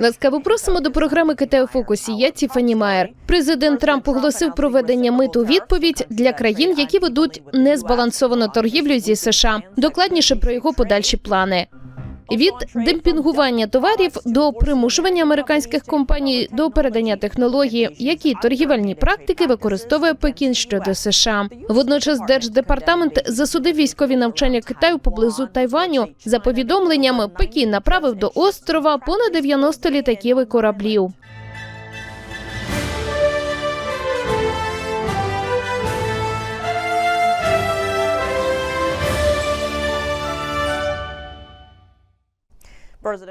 Ласкаво просимо до програми КТ у фокусі. Я Тіфані Майер. Президент Трамп оголосив проведення мит у відповідь для країн, які ведуть незбалансовану торгівлю зі США. Докладніше про його подальші плани. Від демпінгування товарів до примушування американських компаній до передання технології, які торгівельні практики використовує Пекін щодо США. Водночас держдепартамент засудив військові навчання Китаю поблизу Тайваню. За повідомленнями, Пекін направив до острова понад 90 літаків і кораблів.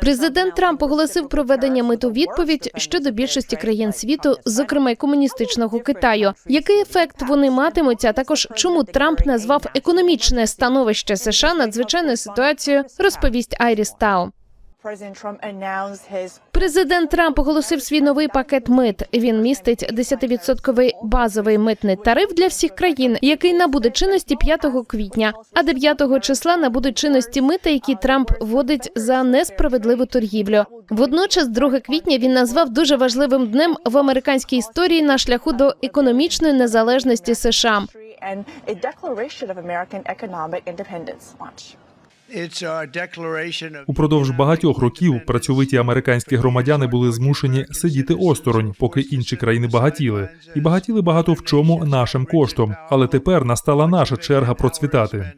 Президент Трамп оголосив проведення миту відповідь щодо більшості країн світу, зокрема й комуністичного Китаю. Який ефект вони матимуть? А також чому Трамп назвав економічне становище США надзвичайною ситуацією? Розповість Айріс Тау. Президент Трамп оголосив свій новий пакет мит. Він містить 10-відсотковий базовий митний тариф для всіх країн, який набуде чинності 5 квітня. А 9 числа набудуть чинності мита, які Трамп вводить за несправедливу торгівлю. Водночас, 2 квітня він назвав дуже важливим днем в американській історії на шляху до економічної незалежності США. Упродовж багатьох років працьовиті американські громадяни були змушені сидіти осторонь, поки інші країни багатіли, і багатіли багато в чому нашим коштом. Але тепер настала наша черга процвітати.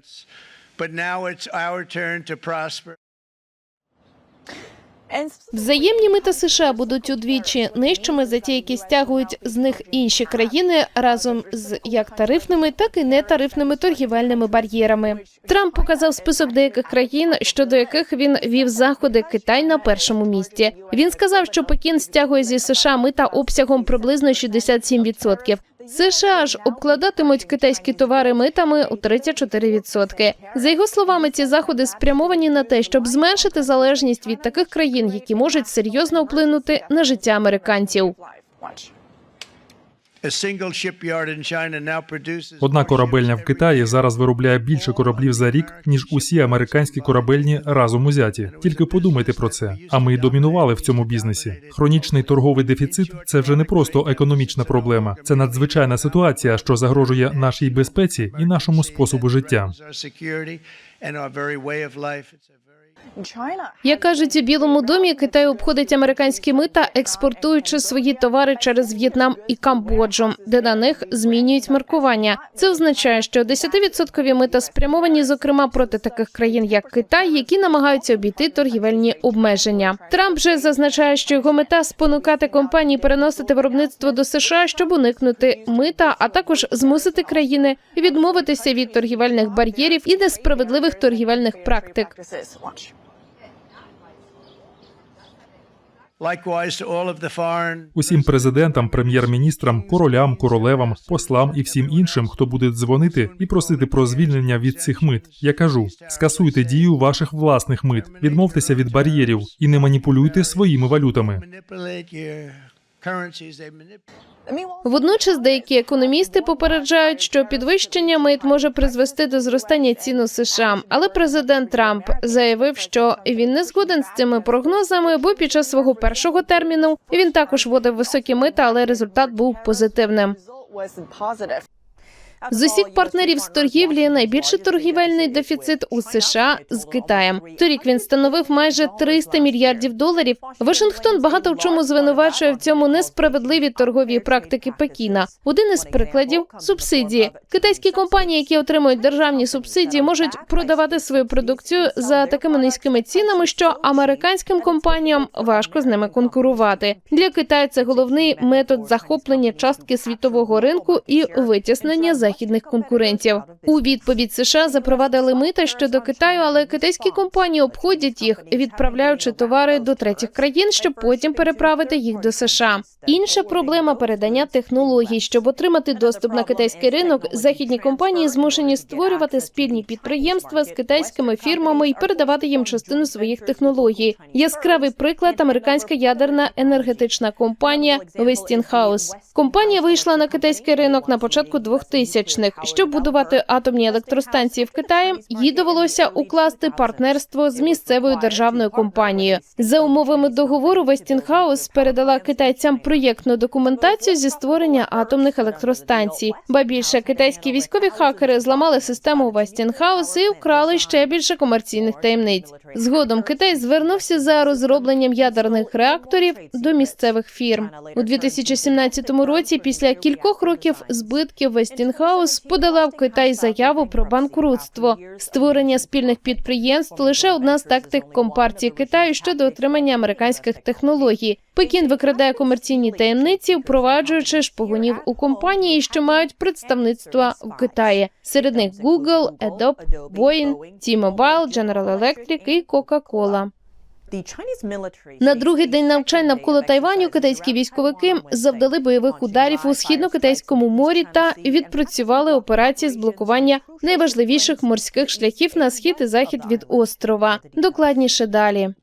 Взаємні мита США будуть удвічі нижчими за ті, які стягують з них інші країни разом з як тарифними, так і нетарифними торгівельними бар'єрами. Трамп показав список деяких країн, щодо яких він вів заходи Китай на першому місці. Він сказав, що Пекін стягує зі США мита обсягом приблизно 67%. США ж обкладатимуть китайські товари митами у 34%. За його словами, ці заходи спрямовані на те, щоб зменшити залежність від таких країн, які можуть серйозно вплинути на життя американців. Одна корабельня в Китаї зараз виробляє більше кораблів за рік, ніж усі американські корабельні разом узяті. Тільки подумайте про це. А ми домінували в цьому бізнесі. Хронічний торговий дефіцит це вже не просто економічна проблема, це надзвичайна ситуація, що загрожує нашій безпеці і нашому способу життя. Як кажуть у Білому домі, Китай обходить американські мита, експортуючи свої товари через В'єтнам і Камбоджу, де на них змінюють маркування. Це означає, що 10% мита спрямовані, зокрема, проти таких країн, як Китай, які намагаються обійти торгівельні обмеження. Трамп же зазначає, що його мета спонукати компанії переносити виробництво до США, щоб уникнути мита, а також змусити країни відмовитися від торгівельних бар'єрів і несправедливих торгівельних практик. Усім президентам, прем'єр-міністрам, королям, королевам, послам і всім іншим, хто буде дзвонити і просити про звільнення від цих мит. Я кажу: скасуйте дію ваших власних мит, відмовтеся від бар'єрів і не маніпулюйте своїми валютами. Водночас деякі економісти попереджають, що підвищення мит може призвести до зростання цін у США. Але президент Трамп заявив, що він не згоден з цими прогнозами, бо під час свого першого терміну він також вводив високі мита, але результат був позитивним. З усіх партнерів з торгівлі найбільший торгівельний дефіцит у США з Китаєм. Торік він становив майже 300 мільярдів доларів. Вашингтон багато в чому звинувачує в цьому несправедливі торгові практики Пекіна. Один із прикладів субсидії. Китайські компанії, які отримують державні субсидії, можуть продавати свою продукцію за такими низькими цінами, що американським компаніям важко з ними конкурувати. Для Китаю це головний метод захоплення частки світового ринку і витіснення західних конкурентів. У відповідь США запровадили мита щодо Китаю, але китайські компанії обходять їх, відправляючи товари до третіх країн, щоб потім переправити їх до США. Інша проблема передання технологій, щоб отримати доступ на китайський ринок. Західні компанії змушені створювати спільні підприємства з китайськими фірмами і передавати їм частину своїх технологій. Яскравий приклад американська ядерна енергетична компанія Westinghouse. Компанія вийшла на китайський ринок на початку 2000 безпечних. Щоб будувати атомні електростанції в Китаї, їй довелося укласти партнерство з місцевою державною компанією. За умовами договору Westinghouse передала китайцям проєктну документацію зі створення атомних електростанцій. Ба більше китайські військові хакери зламали систему Westinghouse і вкрали ще більше комерційних таємниць. Згодом Китай звернувся за розробленням ядерних реакторів до місцевих фірм у 2017 році. Після кількох років збитків Westinghouse подала в Китай заяву про банкрутство. Створення спільних підприємств лише одна з тактик компартії Китаю щодо отримання американських технологій. Пекін викрадає комерційні таємниці, впроваджуючи шпигунів у компанії, що мають представництва в Китаї. Серед них Google, Adobe, Boeing, T-Mobile, General Electric і Coca-Cola. На другий день навчань навколо Тайваню китайські військовики завдали бойових ударів у східно-китайському морі та відпрацювали операції з блокування найважливіших морських шляхів на схід і захід від острова. Докладніше далі.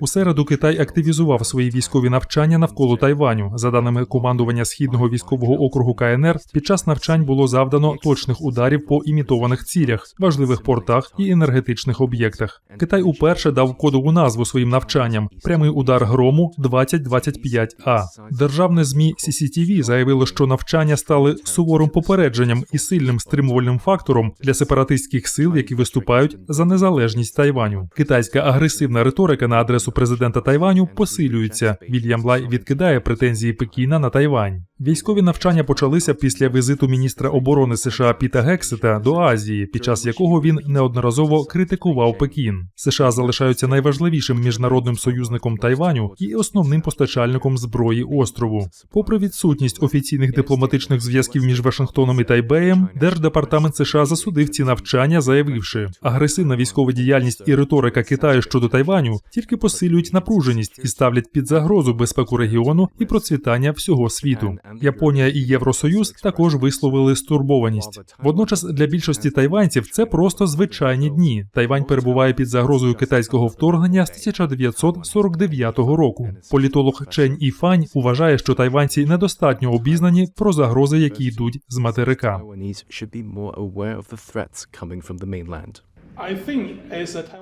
У середу Китай активізував свої військові навчання навколо Тайваню. За даними командування східного військового округу КНР, під час навчань було завдано точних ударів по імітованих цілях, важливих портах і енергетичних об'єктах. Китай уперше дав кодову назву своїм навчанням: прямий удар грому 2025 а Державне змі CCTV заявило, що навчання стали суворим попередженням і сильним стримувальним фактором для сепаратистських сил, які виступають за незалежність Тайваню. Китайська агресивна риторика на адресу президента Тайваню посилюється. Вільям Лай відкидає претензії Пекіна на Тайвань. Військові навчання почалися після візиту міністра оборони США Піта Гексета до Азії, під час якого він неодноразово критикував Пекін. США залишаються найважливішим міжнародним союзником Тайваню і основним постачальником зброї острову. Попри відсутність офіційних дипломатичних зв'язків між Вашингтоном і Тайбеєм, держдепартамент США засудив ці навчання, заявивши, агресивна військова діяльність і риторика Китаю щодо Тайваню тільки посилюють напруженість і ставлять під загрозу безпеку регіону і процвітання всього світу. Японія і Євросоюз також висловили стурбованість. Водночас для більшості тайванців це просто звичайні дні. Тайвань перебуває під загрозою китайського вторгнення з 1949 року. Політолог Чень Іфань вважає, що тайванці недостатньо обізнані про загрози, які йдуть з материка.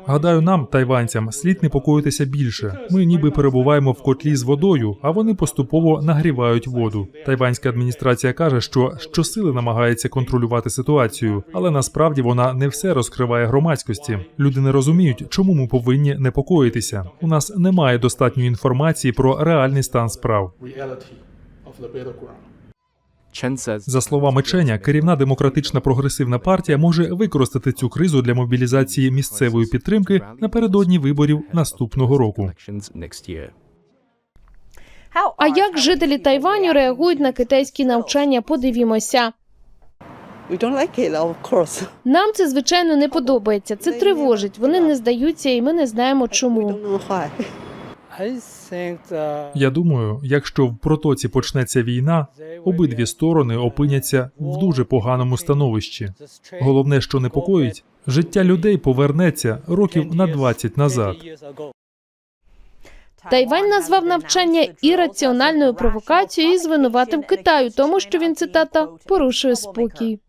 Гадаю, нам, тайванцям, слід непокоїтися більше. Ми ніби перебуваємо в котлі з водою, а вони поступово нагрівають воду. Тайванська адміністрація каже, що щосили намагається контролювати ситуацію, але насправді вона не все розкриває громадськості. Люди не розуміють, чому ми повинні непокоїтися. У нас немає достатньої інформації про реальний стан справ. За словами Ченя, керівна демократична прогресивна партія може використати цю кризу для мобілізації місцевої підтримки напередодні виборів наступного року. А як жителі Тайваню реагують на китайські навчання? Подивімося. Нам це звичайно не подобається. Це тривожить. Вони не здаються, і ми не знаємо чому. Я думаю, якщо в протоці почнеться війна, обидві сторони опиняться в дуже поганому становищі. Головне, що непокоїть, життя людей повернеться років на 20 назад. Тайвань назвав навчання ірраціональною провокацією і звинуватив Китай у тому, що він цитата порушує спокій.